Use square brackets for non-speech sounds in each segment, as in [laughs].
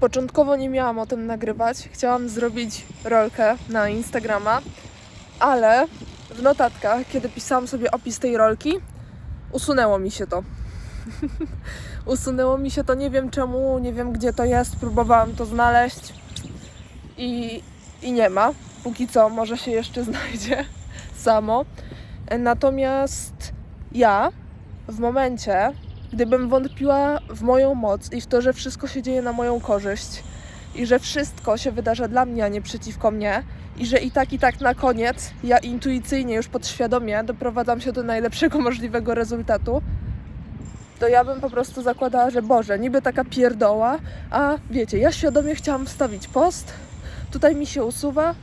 Początkowo nie miałam o tym nagrywać. Chciałam zrobić rolkę na Instagrama, ale w notatkach, kiedy pisałam sobie opis tej rolki, usunęło mi się to. [laughs] usunęło mi się to, nie wiem czemu, nie wiem gdzie to jest. Próbowałam to znaleźć i, i nie ma. Póki co, może się jeszcze [laughs] znajdzie samo. Natomiast ja w momencie, gdybym wątpiła w moją moc i w to, że wszystko się dzieje na moją korzyść i że wszystko się wydarza dla mnie, a nie przeciwko mnie i że i tak, i tak na koniec ja intuicyjnie, już podświadomie doprowadzam się do najlepszego możliwego rezultatu, to ja bym po prostu zakładała, że Boże, niby taka pierdoła, a wiecie, ja świadomie chciałam wstawić post, tutaj mi się usuwa,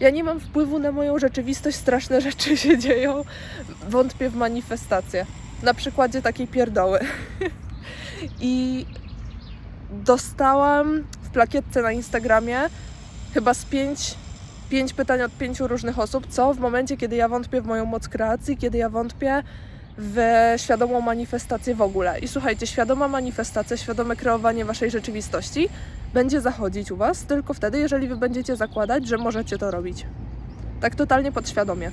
ja nie mam wpływu na moją rzeczywistość, straszne [laughs] rzeczy się dzieją, wątpię w manifestację. Na przykładzie takiej pierdoły. [laughs] I dostałam w plakietce na Instagramie chyba z pięć, pięć pytań od pięciu różnych osób, co w momencie, kiedy ja wątpię w moją moc kreacji, kiedy ja wątpię w świadomą manifestację w ogóle. I słuchajcie, świadoma manifestacja, świadome kreowanie waszej rzeczywistości będzie zachodzić u was tylko wtedy, jeżeli wy będziecie zakładać, że możecie to robić. Tak totalnie podświadomie.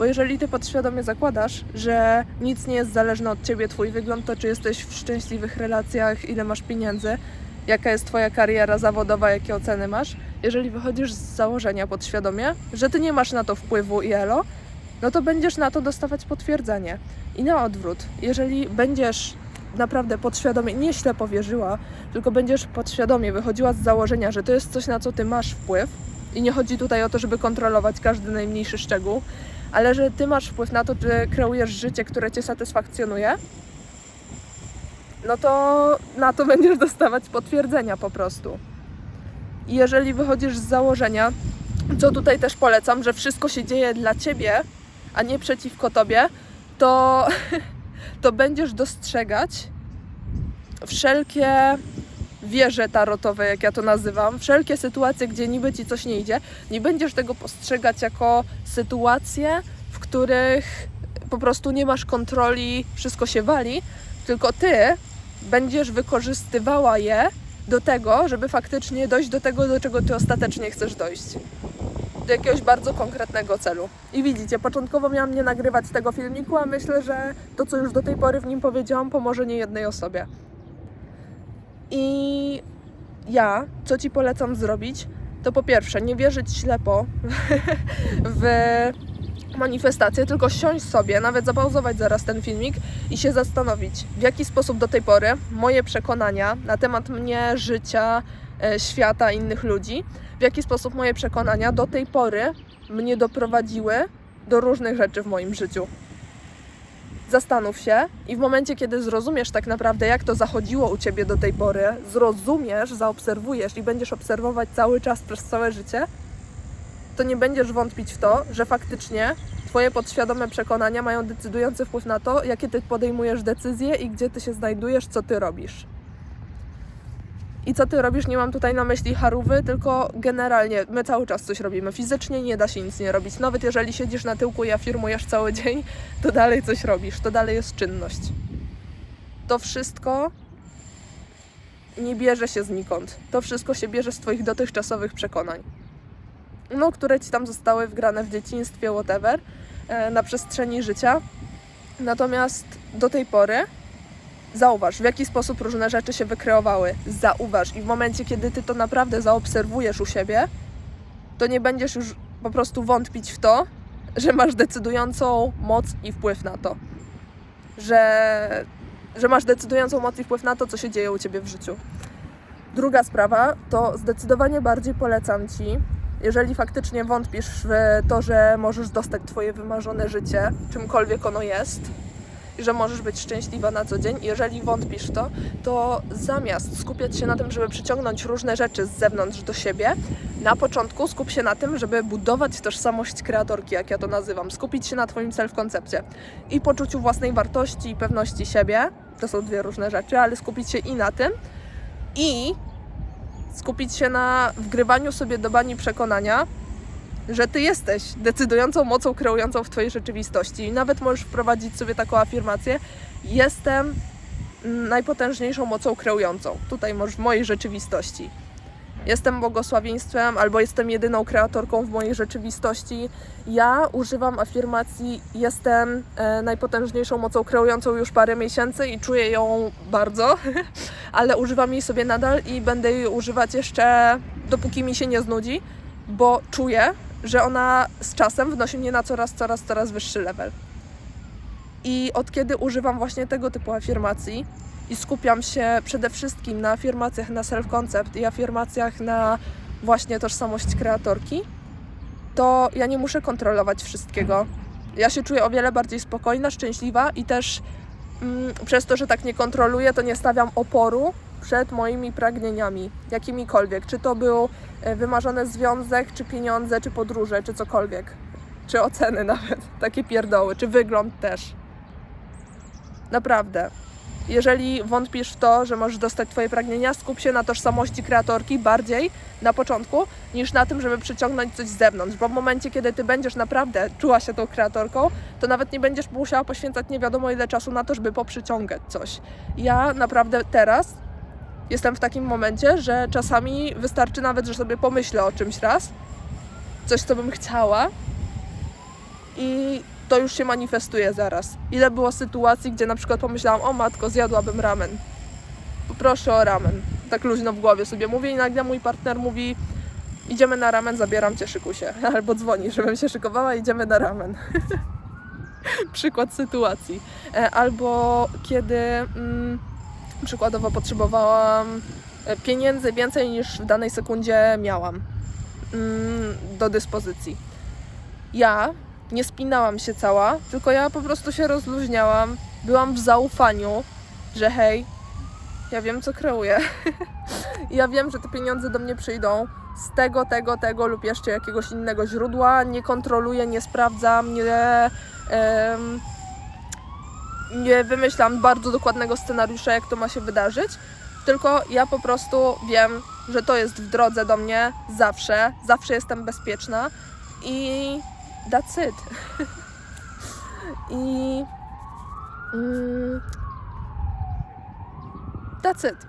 Bo jeżeli ty podświadomie zakładasz, że nic nie jest zależne od ciebie, twój wygląd, to czy jesteś w szczęśliwych relacjach, ile masz pieniędzy, jaka jest twoja kariera zawodowa, jakie oceny masz, jeżeli wychodzisz z założenia podświadomie, że ty nie masz na to wpływu i elo, no to będziesz na to dostawać potwierdzenie. I na odwrót, jeżeli będziesz naprawdę podświadomie, nie ślepo wierzyła, tylko będziesz podświadomie wychodziła z założenia, że to jest coś, na co ty masz wpływ, i nie chodzi tutaj o to, żeby kontrolować każdy najmniejszy szczegół, ale że ty masz wpływ na to, czy kreujesz życie, które cię satysfakcjonuje, no to na to [laughs] będziesz dostawać potwierdzenia po prostu. I jeżeli wychodzisz z założenia, co tutaj też polecam, że wszystko się dzieje dla ciebie, a nie przeciwko tobie, to, [laughs] to będziesz dostrzegać wszelkie wieże tarotowe, jak ja to nazywam, wszelkie sytuacje, gdzie niby ci coś nie idzie, nie będziesz tego postrzegać jako sytuacje, w których po prostu nie masz kontroli, wszystko się wali, tylko ty będziesz wykorzystywała je do tego, żeby faktycznie dojść do tego, do czego ty ostatecznie chcesz dojść. Do jakiegoś bardzo konkretnego celu. I widzicie, początkowo miałam nie nagrywać tego filmiku, a myślę, że to, co już do tej pory w nim powiedziałam, pomoże nie jednej osobie. I ja, co ci polecam zrobić, to po pierwsze, nie wierzyć ślepo [laughs] w manifestację, tylko siąść sobie, nawet zapauzować zaraz ten filmik i się zastanowić, w jaki sposób do tej pory moje przekonania na temat mnie, życia, e, świata, innych ludzi, w jaki sposób moje przekonania do tej pory mnie doprowadziły do różnych rzeczy w moim życiu zastanów się i w momencie, kiedy zrozumiesz tak naprawdę, jak to zachodziło u ciebie do tej pory, zrozumiesz, zaobserwujesz i będziesz obserwować cały czas przez całe życie, to nie będziesz wątpić w to, że faktycznie twoje podświadome przekonania mają decydujący wpływ na to, jakie ty podejmujesz decyzje i gdzie ty się znajdujesz, co ty robisz. I co ty robisz? Nie mam tutaj na myśli harówy, tylko generalnie my cały czas coś robimy. Fizycznie nie da się nic nie robić. Nawet jeżeli siedzisz na tyłku i afirmujesz cały dzień, to dalej coś robisz, to dalej jest czynność. To wszystko nie bierze się znikąd. To wszystko się bierze z Twoich dotychczasowych przekonań. No, które ci tam zostały wgrane w dzieciństwie, whatever, e, na przestrzeni życia. Natomiast do tej pory zauważ, w jaki sposób różne rzeczy się wykreowały. Zauważ i w momencie, kiedy ty to naprawdę zaobserwujesz u siebie, to nie będziesz już po prostu wątpić w to, że masz decydującą moc i wpływ na to. Że, że masz decydującą moc i wpływ na to, co się dzieje u ciebie w życiu. Druga sprawa to zdecydowanie bardziej polecam ci, jeżeli faktycznie wątpisz w to, że możesz dostać twoje wymarzone życie, czymkolwiek ono jest, że możesz być szczęśliwa na co dzień. Jeżeli wątpisz w to, to zamiast skupiać się na tym, żeby przyciągnąć różne rzeczy z zewnątrz do siebie, na początku skup się na tym, żeby budować tożsamość kreatorki, jak ja to nazywam. Skupić się na Twoim self-koncepcie i poczuciu własnej wartości i pewności siebie. To są dwie różne rzeczy, ale skupić się i na tym, i skupić się na wgrywaniu sobie do bani przekonania, że ty jesteś decydującą mocą kreującą w twojej rzeczywistości. I nawet możesz wprowadzić sobie taką afirmację: Jestem najpotężniejszą mocą kreującą. Tutaj możesz w mojej rzeczywistości. jestem błogosławieństwem albo jestem jedyną kreatorką w mojej rzeczywistości. Ja używam afirmacji jestem e, najpotężniejszą mocą kreującą już parę miesięcy i czuję ją bardzo, [laughs] ale używam jej sobie nadal i będę jej używać jeszcze dopóki mi się nie znudzi, bo czuję, że ona z czasem wnosi mnie na coraz, coraz, coraz wyższy level. I od kiedy używam właśnie tego typu afirmacji i skupiam się przede wszystkim na afirmacjach na self-concept i afirmacjach na właśnie tożsamość kreatorki, to ja nie muszę kontrolować wszystkiego. Ja się czuję o wiele bardziej spokojna, szczęśliwa i też mm, przez to, że tak nie kontroluję, to nie stawiam oporu przed moimi pragnieniami, jakimikolwiek. Czy to był e, wymarzony związek, czy pieniądze, czy podróże, czy cokolwiek. Czy oceny [laughs] nawet, takie pierdoły, czy wygląd też. Naprawdę. Jeżeli wątpisz w to, że możesz dostać Twoje pragnienia, skup się na tożsamości kreatorki bardziej na początku, niż na tym, żeby przyciągnąć coś z zewnątrz. Bo w momencie, kiedy Ty będziesz naprawdę czuła się tą kreatorką, to nawet nie będziesz musiała poświęcać nie wiadomo ile czasu na to, żeby poprzyciągać coś. Ja naprawdę teraz jestem w takim momencie, że czasami wystarczy nawet, że sobie pomyślę o czymś raz, coś, co bym chciała i to już się manifestuje zaraz. Ile było sytuacji, gdzie na przykład pomyślałam, o matko, zjadłabym ramen. Poproszę o ramen. Tak luźno w głowie sobie mówię i nagle mój partner mówi, idziemy na ramen, zabieram cię, szykuj się. [laughs] Albo dzwoni, żebym się szykowała, idziemy na ramen. [laughs] Przykład sytuacji. E, Albo kiedy mm, przykładowo potrzebowałam e, pieniędzy więcej niż w danej sekundzie miałam mm, do dyspozycji. Ja nie spinałam się cała, tylko ja po prostu się rozluźniałam. Byłam w zaufaniu, że hej, ja wiem co kreuję. [laughs] ja wiem, że te pieniądze do mnie przyjdą z tego, tego, tego lub jeszcze jakiegoś innego źródła. Nie kontroluję, nie sprawdzam, nie, em, nie wymyślam bardzo dokładnego scenariusza, jak to ma się wydarzyć. Tylko ja po prostu wiem, że to jest w drodze do mnie zawsze, zawsze jestem bezpieczna i that's it. [laughs] I mm, that's it.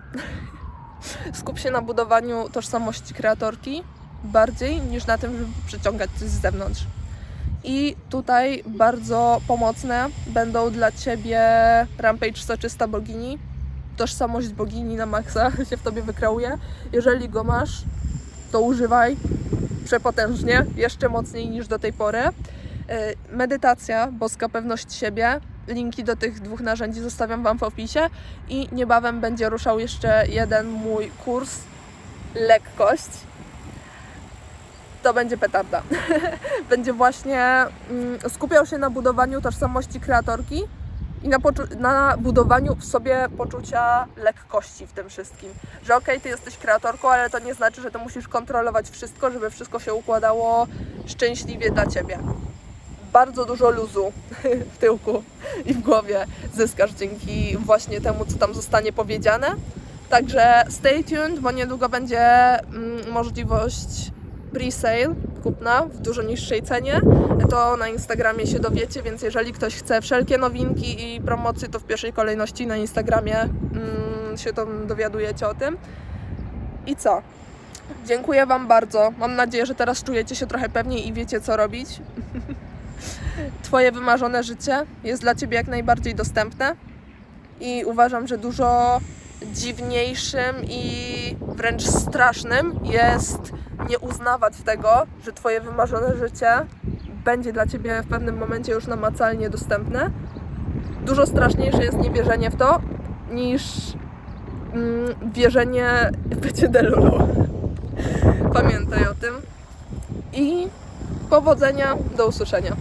[laughs] Skup się na budowaniu tożsamości kreatorki bardziej niż na tym, żeby przyciągać coś z zewnątrz. I tutaj bardzo pomocne będą dla Ciebie Rampage Soczysta Bogini. Tożsamość bogini na maksa [laughs] się w Tobie wykreuje. Jeżeli go masz, to używaj przepotężnie, jeszcze mocniej niż do tej pory. E, Medytacja, boska pewność siebie. Linki do tych dwóch narzędzi zostawiam Wam w opisie i niebawem będzie ruszał jeszcze jeden mój kurs lekkość. To będzie petarda. [laughs] będzie właśnie mm, skupiał się na budowaniu tożsamości kreatorki i na, na budowaniu w sobie poczucia lekkości w tym wszystkim. Że okej, ty jesteś kreatorką, ale to nie znaczy, że to musisz kontrolować wszystko, żeby wszystko się układało szczęśliwie dla ciebie. Bardzo dużo luzu [laughs] w tyłku i w głowie zyskasz dzięki właśnie temu, co tam zostanie powiedziane. Także stay tuned, bo niedługo będzie mm, możliwość pre-sale, kupna w dużo niższej cenie. To na Instagramie się dowiecie, więc jeżeli ktoś chce wszelkie nowinki i promocje, to w pierwszej kolejności na Instagramie mm, się tam dowiadujecie o tym. I co? Dziękuję Wam bardzo. Mam nadzieję, że teraz czujecie się trochę pewniej i wiecie, co robić. [laughs] Twoje wymarzone życie jest dla Ciebie jak najbardziej dostępne i uważam, że dużo dziwniejszym i wręcz strasznym jest nie uznawać tego, że Twoje wymarzone życie będzie dla Ciebie w pewnym momencie już namacalnie dostępne. Dużo straszniejsze jest niewierzenie w to, niż mm, wierzenie w bycie delulu. Pamiętaj o tym. I powodzenia, do usłyszenia.